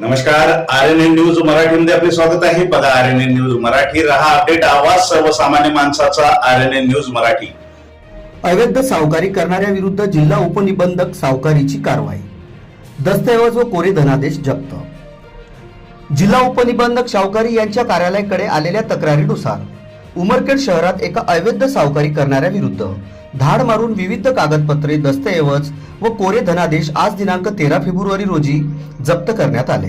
नमस्कार R N N news मराठीमध्ये आपले स्वागत आहे. बघा R N N news Marathi. रहा अपडेट आवाज सर्वसामान्य माणसाचा R N N news Marathi. अवैध सावकारी करणाऱ्या विरुद्ध जिल्हा उपनिबंधक सावकारीची कारवाई. दस्तऐवज व कोरे धनादेश जप्त. जिल्हा उपनिबंधक सावकारी यांच्या कार्यालयाकडे आलेल्या तक्रारीनुसार उमरखेड शहरात एका अवैध सावकारी करणाऱ्या विरुद्ध धाड मारून विविध कागदपत्रे दस्तऐवज व कोरे धनादेश आज दिनांक तेरा फेब्रुवारी रोजी जप्त करण्यात आले.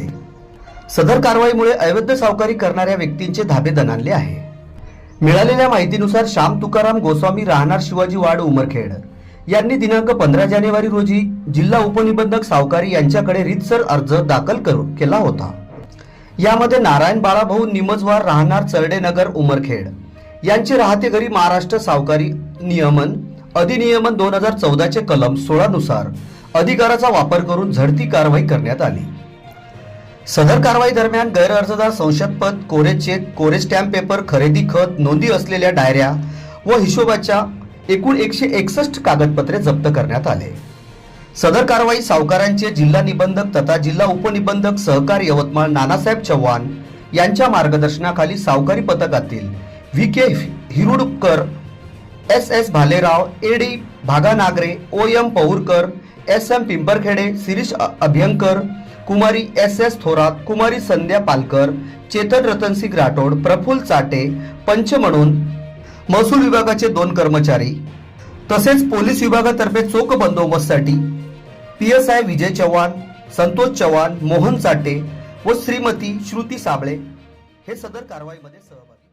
सदर कारवाईमुळे अवैध सावकारी करणाऱ्या व्यक्तींचे धाबे दणाणले आहे. मिळालेल्या माहितीनुसार श्याम तुकाराम गोस्वामी राहणार शिवाजी वाड उमरखेड. यांनी दिनांक पंधरा जानेवारी रोजी जिल्हा उपनिबंधक सावकारी यांच्याकडे रितसर अर्ज दाखल करू केला होता. यामध्ये नारायण बाळाभाऊ निमजवार राहणार चरडेनगर उमरखेड. यांचे राहते घरी महाराष्ट्र सावकारी नियमन अधिनियमन दोन हजार चौदाचे कलम सोळा नुसार अधिकाराचा वापर करून झडती कारवाई करण्यात आली. सदर कारवाई दरम्यान गैरअर्जदार संशयपद कोरे चेक कोरे स्टॅम्प पेपर खरेदी खत नोंदी असलेल्या डायऱ्या व हिशोबाच्या एकूण एकशे एकसष्ट कागदपत्रे जप्त करण्यात आले. सदर कारवाई सावकारांचे जिल्हा निबंधक तथा जिल्हा उपनिबंधक सहकार यवतमाळ नानासाहेब चव्हाण यांच्या मार्गदर्शनाखाली सावकारी पथकातील V K Hirudkar S S Bhalerao A D Bhaganagare O M Paurkar S M Pimparkhede Shirish Abhyankar Kumari S S Thorat कुमारी संध्या पालकर चेतन रतनसिंग राठोड प्रफुल्ल चाटे पंच म्हणून महसूल विभागाचे दोन कर्मचारी तसेच पोलीस विभागातर्फे चोख बंदोबस्तसाठी P S I Vijay Chavan Santosh Chavan Mohan Chate व श्रीमती श्रुती साबळे हे सदर कारवाईमध्ये सहभागी